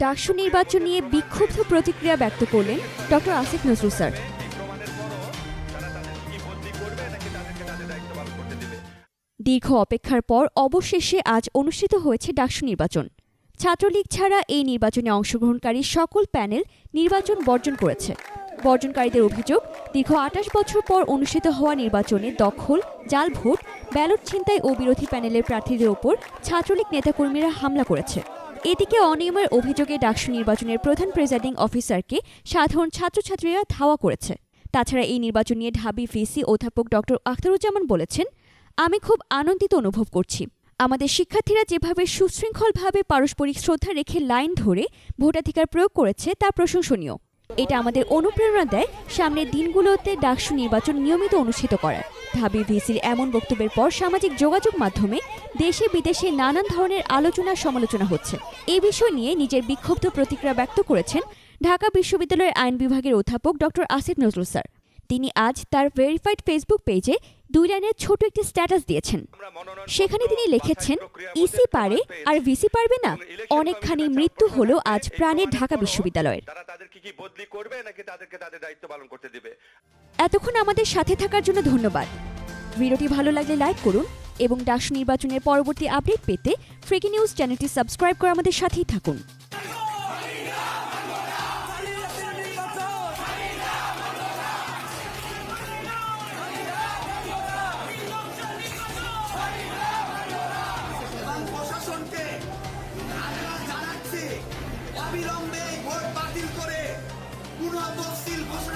ডাকসু নির্বাচন নিয়ে বিক্ষুব্ধ প্রতিক্রিয়া ব্যক্ত করলেন ডক্টর আসিফ নজরুল স্যার। দীর্ঘ অপেক্ষার পর অবশেষে আজ অনুষ্ঠিত হয়েছে ডাকসু নির্বাচন। ছাত্রলীগ ছাড়া এই নির্বাচনে অংশগ্রহণকারী সকল প্যানেল নির্বাচন বর্জন করেছে। বর্জনকারীদের অভিযোগ, দীর্ঘ আঠাশ বছর পর অনুষ্ঠিত হওয়া নির্বাচনে দখল, জাল ভোট, ব্যালট ছিনতাই ও বিরোধী প্যানেলের প্রার্থীদের ওপর ছাত্রলীগ নেতাকর্মীরা হামলা করেছে। এদিকে অনিয়মের অভিযোগে ডাকসু নির্বাচনের প্রধান প্রিজাইডিং অফিসারকে সাধারণ ছাত্রছাত্রীরা ধাওয়া করেছে। তাছাড়া এই নির্বাচন নিয়ে ঢাবি ভিসি অধ্যাপক ডক্টর আখতারুজ্জামান বলেছেন, আমি খুব আনন্দিত অনুভব করছি। আমাদের শিক্ষার্থীরা যেভাবে সুশৃঙ্খলভাবে পারস্পরিক শ্রদ্ধা রেখে লাইন ধরে ভোটাধিকার প্রয়োগ করেছে তা প্রশংসনীয়। এটা আমাদের অনুপ্রেরণা দেয় সামনের দিনগুলোতে ডাকসু নির্বাচন নিয়মিত অনুষ্ঠিত করার। ঢাবি ভিসির এমন বক্তব্যের পর সামাজিক যোগাযোগ মাধ্যমে দেশে বিদেশে নানান ধরনের আলোচনা সমালোচনা হচ্ছে। এ বিষয় নিয়ে নিজের বিক্ষুব্ধ প্রতিক্রিয়া ব্যক্ত করেছেন ঢাকা বিশ্ববিদ্যালয়ের আইন বিভাগের অধ্যাপক ডক্টর আসিফ নজরুল স্যার। তিনি আজ তার ভেরিফাইড ফেসবুক পেজে দুই লাইনের ছোট একটি স্ট্যাটাস দিয়েছেন। সেখানে তিনি লিখেছেন ইসি পারে আর ভিসি পারবে না। অনেকখানি মৃত্যু হলো আজ প্রাণের ঢাকা বিশ্ববিদ্যালয়ের। এতক্ষণ আমাদের সাথে থাকার জন্য ধন্যবাদ। ভিডিওটি ভালো লাগলে লাইক করুন এবং ডাকসু নির্বাচনের পরবর্তী আপডেট পেতে ফ্রিকি নিউজ চ্যানেলটি সাবস্ক্রাইব করে আমাদের সাথেই থাকুন। অবিলম্বে ভোট বাতিল করে পুনঃ তফসিল ঘোষণা